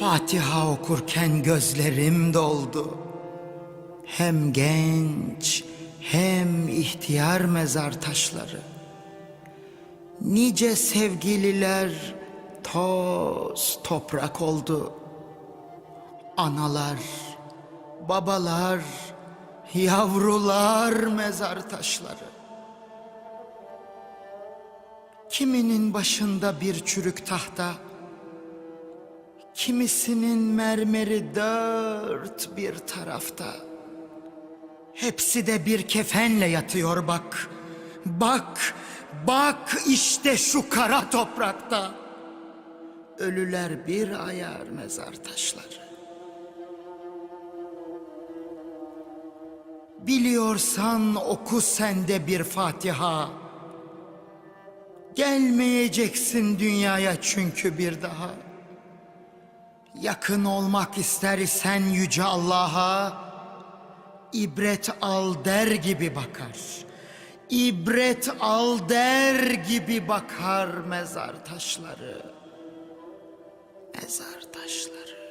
Fatiha okurken gözlerim doldu. Hem genç hem ihtiyar mezar taşları. Nice sevgililer toz toprak oldu. Analar, babalar, yavrular mezar taşları. Kiminin başında bir çürük tahta, kimisinin mermeri dört bir tarafta. Hepsi de bir kefenle yatıyor bak. Bak, bak işte şu kara toprakta. Ölüler bir ayar mezar taşları. Biliyorsan oku sende bir Fatiha. Gelmeyeceksin dünyaya çünkü bir daha. Yakın olmak ister isen yüce Allah'a ibret al der gibi bakar. İbret al der gibi bakar mezar taşları. Mezar taşları.